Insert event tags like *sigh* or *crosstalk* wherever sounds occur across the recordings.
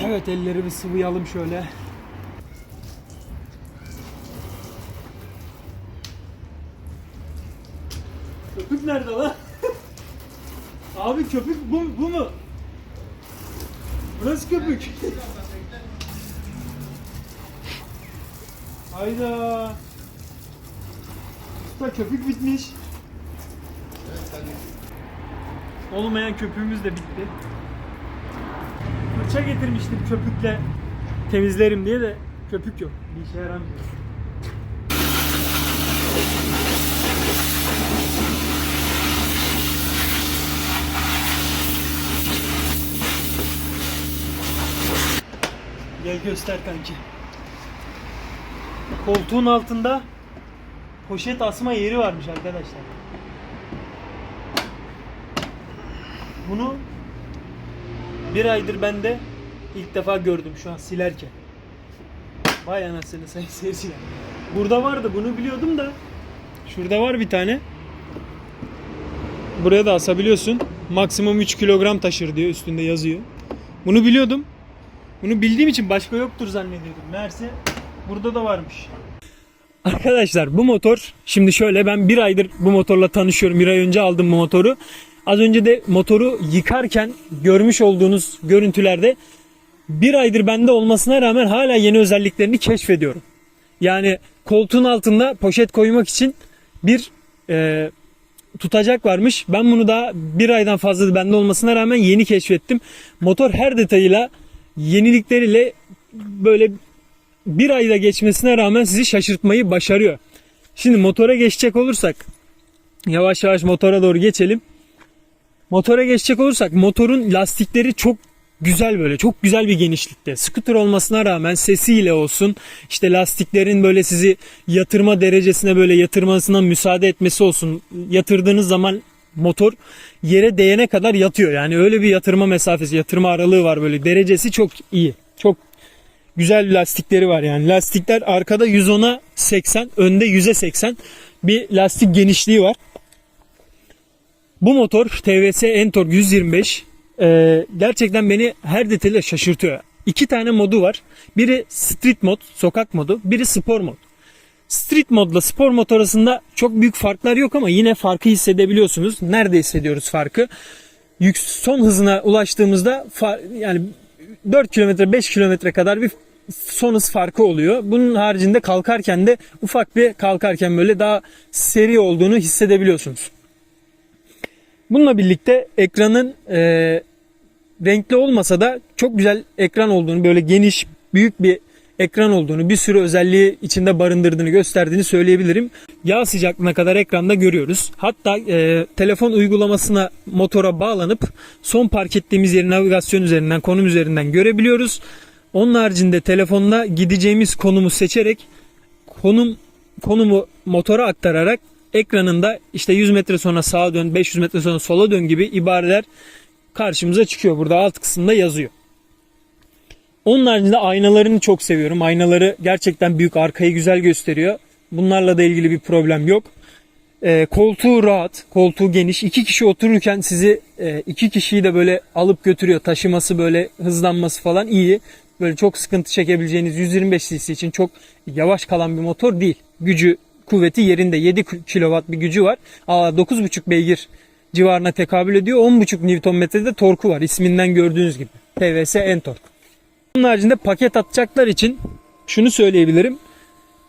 Evet elleri bir sıvayalım şöyle. Köpük nerede lan? *laughs* Abi köpük bu, bu mu? Burası köpük. *laughs* Hayda. Usta köpük bitmiş. Olmayan köpüğümüz de bitti. Fırça getirmiştim köpükle temizlerim diye de köpük yok. Bir işe yaramıyor. Gel göster kanki. Koltuğun altında poşet asma yeri varmış arkadaşlar. Bunu bir aydır ben de ilk defa gördüm şu an silerken. Vay anasını sayın seyirciler. Burada vardı bunu biliyordum da. Şurada var bir tane. Buraya da asabiliyorsun. Maksimum 3 kilogram taşır diyor üstünde yazıyor. Bunu biliyordum. Bunu bildiğim için başka yoktur zannediyordum. Meğerse burada da varmış. Arkadaşlar bu motor şimdi şöyle ben bir aydır bu motorla tanışıyorum. Bir ay önce aldım bu motoru. Az önce de motoru yıkarken görmüş olduğunuz görüntülerde bir aydır bende olmasına rağmen hala yeni özelliklerini keşfediyorum. Yani koltuğun altında poşet koymak için bir e, tutacak varmış. Ben bunu daha bir aydan fazla bende olmasına rağmen yeni keşfettim. Motor her detayıyla yenilikleriyle böyle bir ayda geçmesine rağmen sizi şaşırtmayı başarıyor. Şimdi motora geçecek olursak yavaş yavaş motora doğru geçelim. Motora geçecek olursak motorun lastikleri çok güzel böyle çok güzel bir genişlikte. Scooter olmasına rağmen sesiyle olsun işte lastiklerin böyle sizi yatırma derecesine böyle yatırmasına müsaade etmesi olsun. Yatırdığınız zaman motor yere değene kadar yatıyor. Yani öyle bir yatırma mesafesi, yatırma aralığı var böyle. Derecesi çok iyi. Çok güzel lastikleri var yani. Lastikler arkada 110'a 80, önde 100'e 80 bir lastik genişliği var. Bu motor TVS Entorq 125 e, gerçekten beni her detayıyla şaşırtıyor. İki tane modu var. Biri street mod, sokak modu, biri spor mod. Street modla spor mod arasında çok büyük farklar yok ama yine farkı hissedebiliyorsunuz. Nerede hissediyoruz farkı? Yük, son hızına ulaştığımızda yani 4 kilometre 5 kilometre kadar bir son hız farkı oluyor. Bunun haricinde kalkarken de ufak bir kalkarken böyle daha seri olduğunu hissedebiliyorsunuz. Bununla birlikte ekranın e, renkli olmasa da çok güzel ekran olduğunu, böyle geniş, büyük bir ekran olduğunu, bir sürü özelliği içinde barındırdığını gösterdiğini söyleyebilirim. Yağ sıcaklığına kadar ekranda görüyoruz. Hatta e, telefon uygulamasına motora bağlanıp son park ettiğimiz yeri navigasyon üzerinden, konum üzerinden görebiliyoruz. Onun haricinde telefonla gideceğimiz konumu seçerek konum konumu motora aktararak ekranında işte 100 metre sonra sağa dön, 500 metre sonra sola dön gibi ibareler karşımıza çıkıyor. Burada alt kısımda yazıyor. Onun haricinde aynalarını çok seviyorum. Aynaları gerçekten büyük, arkayı güzel gösteriyor. Bunlarla da ilgili bir problem yok. Ee, koltuğu rahat, koltuğu geniş. İki kişi otururken sizi e, iki kişiyi de böyle alıp götürüyor. Taşıması böyle hızlanması falan iyi. Böyle çok sıkıntı çekebileceğiniz 125 cc için çok yavaş kalan bir motor değil. Gücü, kuvveti yerinde 7 kW bir gücü var. Aa, 9,5 beygir civarına tekabül ediyor. 10,5 Nm'de torku var. İsminden gördüğünüz gibi. TVS Entorq. Bunun haricinde paket atacaklar için şunu söyleyebilirim.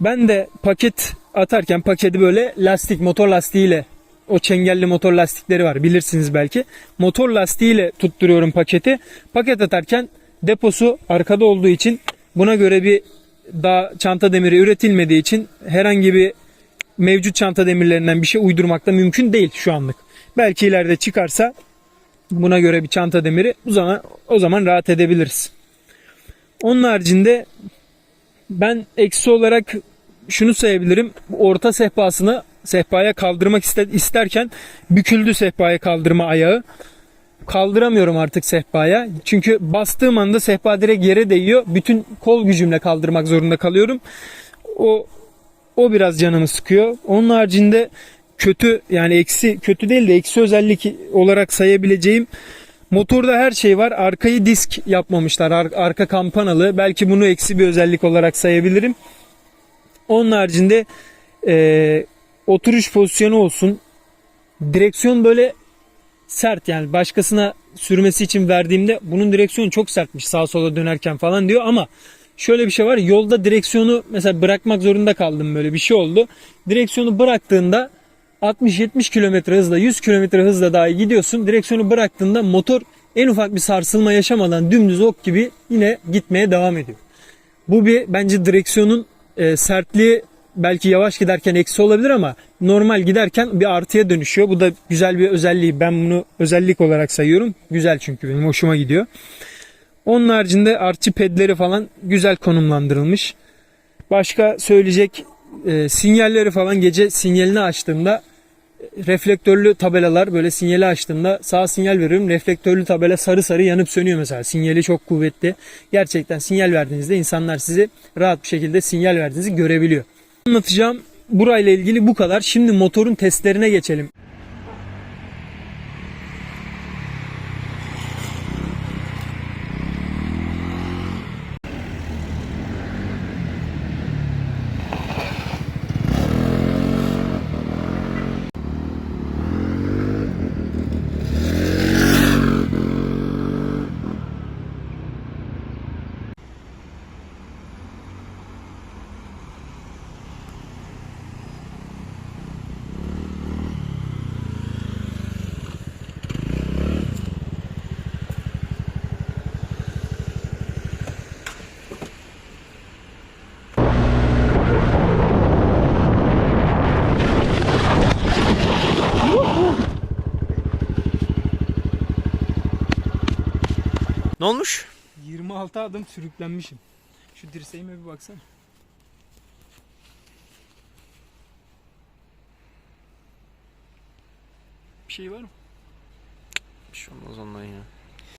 Ben de paket atarken paketi böyle lastik, motor lastiğiyle o çengelli motor lastikleri var bilirsiniz belki. Motor lastiğiyle tutturuyorum paketi. Paket atarken deposu arkada olduğu için buna göre bir daha çanta demiri üretilmediği için herhangi bir mevcut çanta demirlerinden bir şey uydurmak da mümkün değil şu anlık. Belki ileride çıkarsa buna göre bir çanta demiri o zaman o zaman rahat edebiliriz. Onun haricinde ben eksi olarak şunu sayabilirim. Orta sehpasını sehpaya kaldırmak iste- isterken büküldü sehpaya kaldırma ayağı. Kaldıramıyorum artık sehpaya. Çünkü bastığım anda sehpa direkt yere değiyor. Bütün kol gücümle kaldırmak zorunda kalıyorum. O o biraz canımı sıkıyor. Onun haricinde kötü yani eksi kötü değil de eksi özellik olarak sayabileceğim Motorda her şey var. Arkayı disk yapmamışlar. Ar- arka kampanalı. Belki bunu eksi bir özellik olarak sayabilirim. Onun haricinde e, oturuş pozisyonu olsun. Direksiyon böyle sert yani başkasına sürmesi için verdiğimde bunun direksiyonu çok sertmiş sağa sola dönerken falan diyor ama şöyle bir şey var yolda direksiyonu mesela bırakmak zorunda kaldım böyle bir şey oldu. Direksiyonu bıraktığında 60-70 km hızla 100 km hızla dahi gidiyorsun. Direksiyonu bıraktığında motor en ufak bir sarsılma yaşamadan dümdüz ok gibi yine gitmeye devam ediyor. Bu bir bence direksiyonun e, sertliği belki yavaş giderken eksi olabilir ama normal giderken bir artıya dönüşüyor. Bu da güzel bir özelliği. Ben bunu özellik olarak sayıyorum. Güzel çünkü benim hoşuma gidiyor. Onun haricinde artçı pedleri falan güzel konumlandırılmış. Başka söyleyecek e, sinyalleri falan gece sinyalini açtığımda e, reflektörlü tabelalar böyle sinyali açtığımda sağ sinyal veriyorum. Reflektörlü tabela sarı sarı yanıp sönüyor mesela. Sinyali çok kuvvetli. Gerçekten sinyal verdiğinizde insanlar sizi rahat bir şekilde sinyal verdiğinizi görebiliyor. Anlatacağım burayla ilgili bu kadar. Şimdi motorun testlerine geçelim. Ne olmuş? 26 adım sürüklenmişim. Şu dirseğime bir baksana. Bir şey var mı? Bir şey olmaz ondan ya.